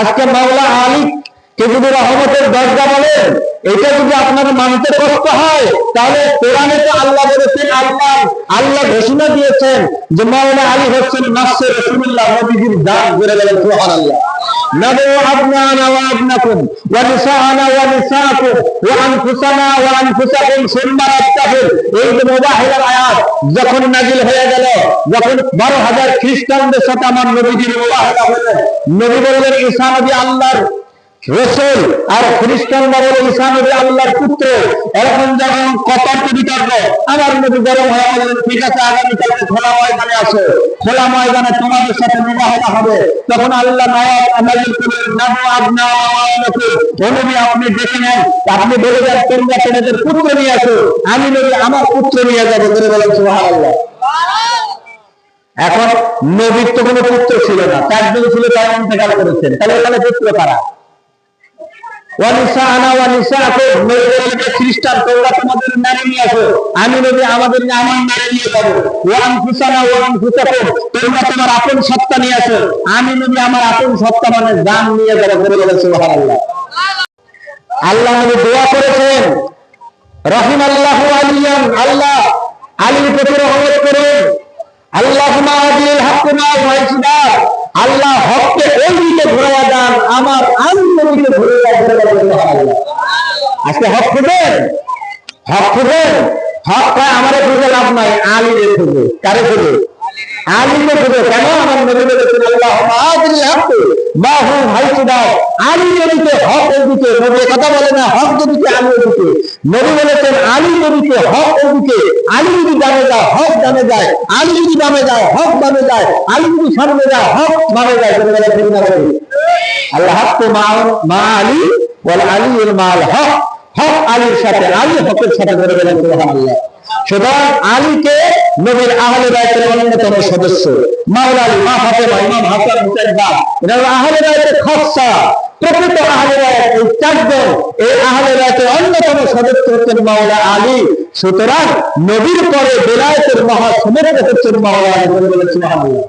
আজকে মাওলা আলী কে যদি রহমতের দরজা বলেন, এটা যদি আপনার মানতে কষ্ট হয়, তাহলে কোরআনে তো আল্লাহ বলেছেন, আল্লাহ আল্লাহ ঘোষণা দিয়েছেন যে মাওলা আলী হচ্ছেন নাসের রসুল্লাহ নবীজির দান করে গেলেন সুবহানাল্লাহ। نبو أبنانا وأبنكم ونساءنا ونساءكم وأنفسنا وأنفسكم ثم نتقل এই যে মোবাহিলার আয়াত যখন নাজিল হয়ে গেল যখন বারো হাজার খ্রিস্টানদের সাথে আমার নবীজির মোবাহিলা হলো নবী বললেন ঈসা নবী আল্লাহর রসুল আর খ্রিস্টানরা বলে ঈসা নবী আল্লাহর পুত্র এরকম যখন কতর্ক বিতর্ক আমার নবী গরম হয়ে বললেন ঠিক আছে আগামীকালকে খোলা ময়দানে আসো। খোলা ময়দানে তোমাদের সাথে মুবাহলা হবে। তখন আল্লাহ আপনা দেখে নেন, আপনি বলে যান তোমরা তোমাদের পুত্র নিয়ে আসো। আমি আমার পুত্র নিয়ে যাব। বলে বলেন এখন নবীর তো কোনো পুত্র ছিল না। চারজন ছিল করেছেন। তাহলে এখানে পুত্র কারা? ওয়ানিসাআনা ওয়ানিসাআকুম নবী বলেন যে খ্রিস্টান, তোমরা তোমাদের নারী নিয়ে আসো। আমি নবী আমাদের আমার নারী নিয়ে যাব ওয়ান ফুসানা ওয়ান ফুসাকুম তোমরা তোমার আপন সত্তা নিয়ে আসো। আমি নবী আমার আপন সত্তা মানে দান নিয়ে যাব, বলে সুবহানাল্লাহ। আল্লাহ নবী দোয়া করেছেন। রহিম আল্লাহ আলিয়ান, আল্লাহ আলীর প্রতি রহমত করুন। আল্লাহ মাহাদিল হকমা ওয়াইসিদা আল্লাহ হককে ওই দিকে ঘুরাইয়া দেন আমার আন্তরিকে ঘুরে আজকে হক খুঁজেন হক খুঁজেন হক পায় আমারে খুঁজে লাভ নাই, আলীরে খুঁজে কারে খুঁজে কেন? আমার আল্লাহ ভাইসিদা আলী কথা বলে না আলী আলী আলী যদি ডানে যায়, হক ডানে যায়। আলী যদি বামে যায়, হক বামে যায়। আলী যদি সামনে যায়, হক বামে যায়। আল্লাহ মা আলী আলী মাল হক। হক আলীর সাথে, আলী হকের সাথে বলে সুবহানাল্লাহ। সুতরাং আলীকে নবীর আহলে বাইতের অন্যতম সদস্য মা ইমাম হাসান বা আহলে বাইতের খসা প্রকৃত আহলে বাইত, এই চারজন, এই আহলে বাইতের অন্যতম সদস্য হচ্ছেন মাওলা আলী। সুতরাং নবীর পরে বেলায়েতের মহা সমর্থক হচ্ছেন মাওলা আলী সুবহানাল্লাহ।